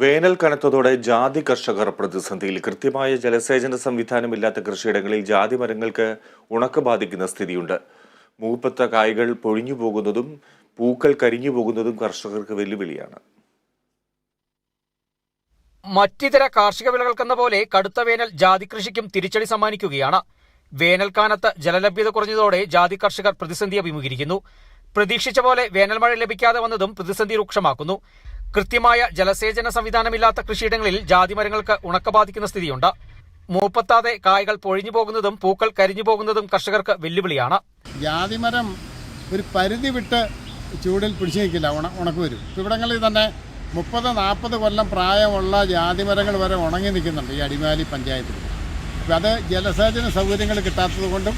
വേനൽ കനത്തതോടെ ജാതി കർഷകർ പ്രതിസന്ധിയിൽ കൃത്യമായ ജലസേചന സംവിധാനമില്ലാത്ത കൃഷിയിടങ്ങളിൽ ജാതി മരങ്ങൾക്ക് ഉണക്ക് ബാധിക്കുന്ന സ്ഥിതിയുണ്ട്. മൂപ്പത്ത കായ്കൾ പൊഴിഞ്ഞു പോകുന്നതും പൂക്കൾ കരിഞ്ഞു പോകുന്നതും കർഷകർക്ക് വെല്ലുവിളിയാണ്. മറ്റിതര കാർഷിക വിളകൾക്കെന്ന പോലെ കടുത്ത വേനൽ ജാതി കൃഷിക്കും തിരിച്ചടി സമ്മാനിക്കുകയാണ്. വേനൽക്കാലത്ത് ജലലഭ്യത കുറഞ്ഞതോടെ ജാതി കർഷകർ പ്രതിസന്ധി അഭിമുഖീകരിക്കുന്നു. പ്രതീക്ഷിച്ച പോലെ വേനൽ മഴ ലഭിക്കാതെ വന്നതും പ്രതിസന്ധി രൂക്ഷമാക്കുന്നു. കൃത്യമായ ജലസേചന സംവിധാനമില്ലാത്ത കൃഷിയിടങ്ങളിൽ ജാതി മരങ്ങൾക്ക് ഉണക്ക ബാധിക്കുന്ന സ്ഥിതിയുണ്ട്. മൂപ്പത്താതെ കായകൾ പൊഴിഞ്ഞു പോകുന്നതും പൂക്കൾ കരിഞ്ഞു പോകുന്നതും കർഷകർക്ക് വെല്ലുവിളിയാണ്. ജാതിമരം ഒരു പരിധി വിട്ട് ചൂടിൽ പിടിച്ചു നിൽക്കില്ല ഉണ ഉണക്ക് വരും. ഇവിടങ്ങളിൽ തന്നെ മുപ്പത് നാൽപ്പത് കൊല്ലം പ്രായമുള്ള ജാതിമരങ്ങൾ വരെ ഉണങ്ങി നിൽക്കുന്നുണ്ട് ഈ അടിമാലി പഞ്ചായത്തിൽ. അപ്പോൾ അത് ജലസേചന സൗകര്യങ്ങൾ കിട്ടാത്തത് കൊണ്ടും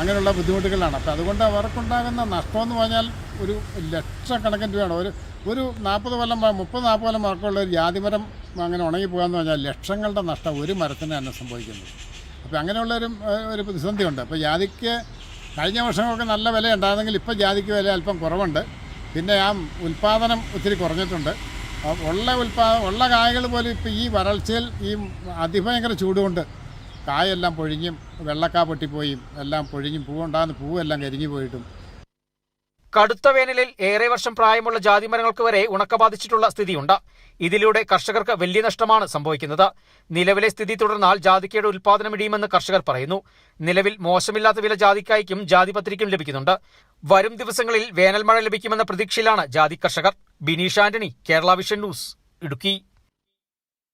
അങ്ങനെയുള്ള ബുദ്ധിമുട്ടുകളാണ്. അപ്പോൾ അതുകൊണ്ട് അവർക്കുണ്ടാകുന്ന നഷ്ടമെന്ന് പറഞ്ഞാൽ ഒരു ലക്ഷക്കണക്കിന് രൂപയാണ്. ഒരു ഒരു നാൽപ്പത് കൊല്ലം മുപ്പത് നാൽപ്പത് കൊല്ലം പഴക്കമുള്ള ഒരു ജാതിമരം അങ്ങനെ ഉണങ്ങി പോകാമെന്ന് പറഞ്ഞാൽ ലക്ഷങ്ങളുടെ നഷ്ടം ഒരു മരത്തിന് തന്നെ സംഭവിക്കുന്നത് അപ്പോൾ അങ്ങനെയുള്ള ഒരു ഒരു പ്രതിസന്ധിയുണ്ട്. അപ്പോൾ ജാതിക്ക് കഴിഞ്ഞ വർഷങ്ങളൊക്കെ നല്ല വില ഉണ്ടായിരുന്നെങ്കിൽ ഇപ്പോൾ ജാതിക്ക് വില അല്പം കുറവുണ്ട്. പിന്നെ ആ ഉൽപ്പാദനം ഒത്തിരി കുറഞ്ഞിട്ടുണ്ട്. ഉള്ള ഉൽപ്പാദ ഉള്ള കായകൾ പോലും ഇപ്പോൾ ഈ വരൾച്ചയിൽ ഈ അതിഭയങ്കര ചൂടുകൊണ്ട് കായെല്ലാം പൊഴിഞ്ഞും വെള്ളക്കാ പൊട്ടിപ്പോയും എല്ലാം പൊഴിഞ്ഞും പൂവുണ്ടാകുന്ന പൂവെല്ലാം കരിഞ്ഞു പോയിട്ടും. കടുത്ത വേനലിൽ ഏറെ വർഷം പ്രായമുള്ള ജാതി മരങ്ങൾക്ക് വരെ ഉണക്ക ബാധിച്ചിട്ടുള്ള സ്ഥിതിയുണ്ട്. ഇതിലൂടെ കർഷകർക്ക് വലിയ നഷ്ടമാണ് സംഭവിക്കുന്നത്. നിലവിലെ സ്ഥിതി തുടർന്നാൽ ജാതിക്കയുടെ ഉൽപാദനം ഇടിയുമെന്ന് കർഷകർ പറയുന്നു. നിലവിൽ മോശമില്ലാത്ത വില ജാതിക്കായ്ക്കും ജാതിപത്രിക്കും ലഭിക്കുന്നുണ്ട്. വരും ദിവസങ്ങളിൽ വേനൽമഴ ലഭിക്കുമെന്ന പ്രതീക്ഷയിലാണ് ജാതി കർഷകർ. Binish Antony Kerala Vision News Idukki.